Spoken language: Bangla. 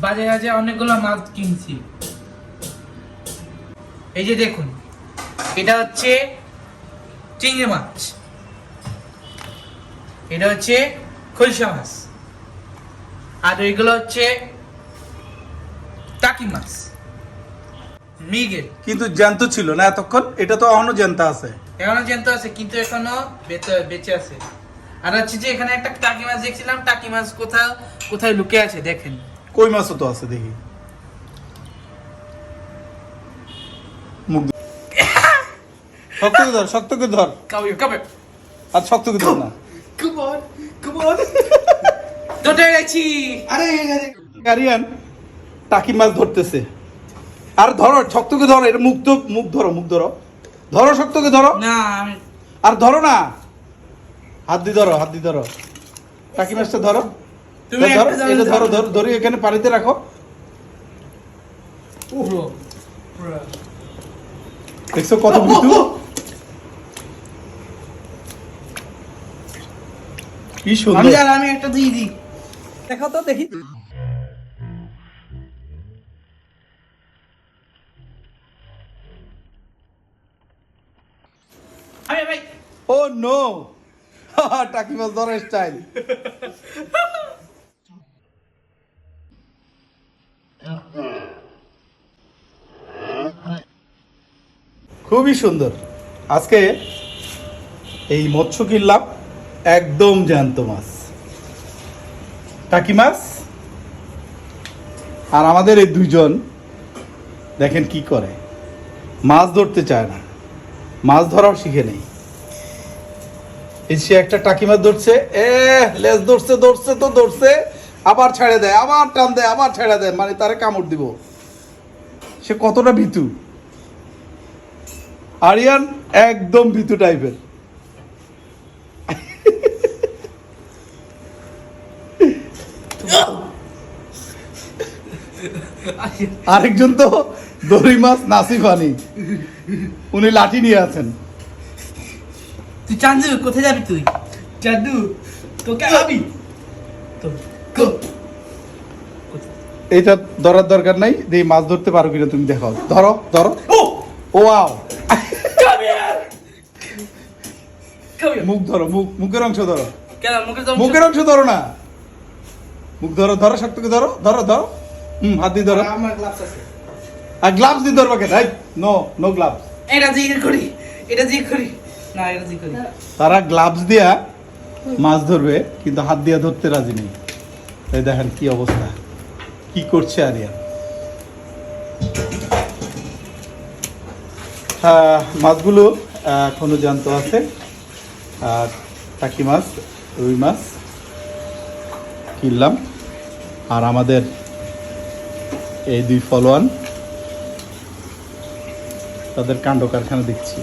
বাজারে বাজারে অনেকগুলো মাছ কিনছি। এই যে দেখুন এটা হচ্ছে চিংড়ি মাছ। এটা হচ্ছে খলসা মাছ। আর এগুলো হচ্ছে টাকি মাছ। মৃগেল। কিন্তু জ্যান্ত ছিল না এতক্ষণ? এটা তো এখনও জ্যান্ত আছে। এখনও জ্যান্ত আছে কিন্তু এখনও বেঁচে বেঁচে আছে। আর হচ্ছে যে এখানে একটা টাকি মাছ দেখছিলাম টাকি মাছ কোথাও কোথায় লুকে আছে দেখেন। কই মাছও তো আছে দেখি। শক্ত করে ধর শক্ত করে ধর। কবে কবে আর শক্ত করে ধর না। Come on, come on. ধরে গেছি। আরে গারিয়ান টাকি মাছ ধরতেছে। আর ধরো শক্ত করে ধরো এটা মুখ তো মুখ ধরো মুখ ধরো। ধরো শক্ত করে ধরো। না আর ধরো না। হাত দিয়ে ধরো হাত দিয়ে ধরো। টাকি মাছটা ধরো। তুমি ধরো এটা ধরো ধরো ধরো এখানে পানিতে রাখো। দেখছ কত মৃদু কি আমি সুন্দর আমি একটা দিয়ে দিই। দেখো তো দেখি। ও নো টাকি মাছ ধরার স্টাইল খুবই সুন্দর। আজকে এই মৎস্য কিনলাম, একদম জ্যান্ত মাছ। টাকি মাছ আর আমাদের এই দুইজন, দেখেন কি করে। মাছ ধরতে চায় না। মাছ ধরাও শিখে নেই। সে একটা টাকি মাছ ধরছে। এ লেজ ধরছে ধরছে তো ধরছে। আবার ছেড়ে দেয়, আবার টান দেয়, আবার ছেড়ে দেয়। মানে তারে কামড় দিব। সে কতটা ভীতু। আরিয়ান একদম ভীতু টাইপের। আরেকজন তো দড়ি মাছ নাসিফানি উনি লাঠি নিয়ে আছেন। তুই চান্দু কোথায় যাবি তুই? চান্দু তোকে আবি তো গো। এটা ধরার দরকার নাই দিয়ে মাছ ধরতে পারো কিনা তুমি দেখাও। ধরো ধরো। ও! ও আও মুখ ধরো মুখ মুখের অংশ ধরো। মুখের অংশ? ধরো না। মুখ ধরো ধরো শক্ত করে ধরো ধরো ধরো। হুম হাত দিয়ে ধরো। আমার গ্লাভস আছে। আর গ্লাভস দিয়ে ধরবা কেন? নো নো গ্লাভস এটা জিজ্ঞেস করি এটা জিজ্ঞেস করি। তারা গ্লাভস দিয়া মাছ ধরবে কিন্তু হাত দিয়ে ধরতে রাজি নেই। তাই দেখেন কি অবস্থা। কি করছে আরিয়া? মাছগুলো আহ, এখনও জ্যান্ত আছে। আর টাকি মাছ রুই মাছ কিনলাম। আর আমাদের এই দুই ফলোয়ান তাদের কাণ্ড কারখানা দেখছি।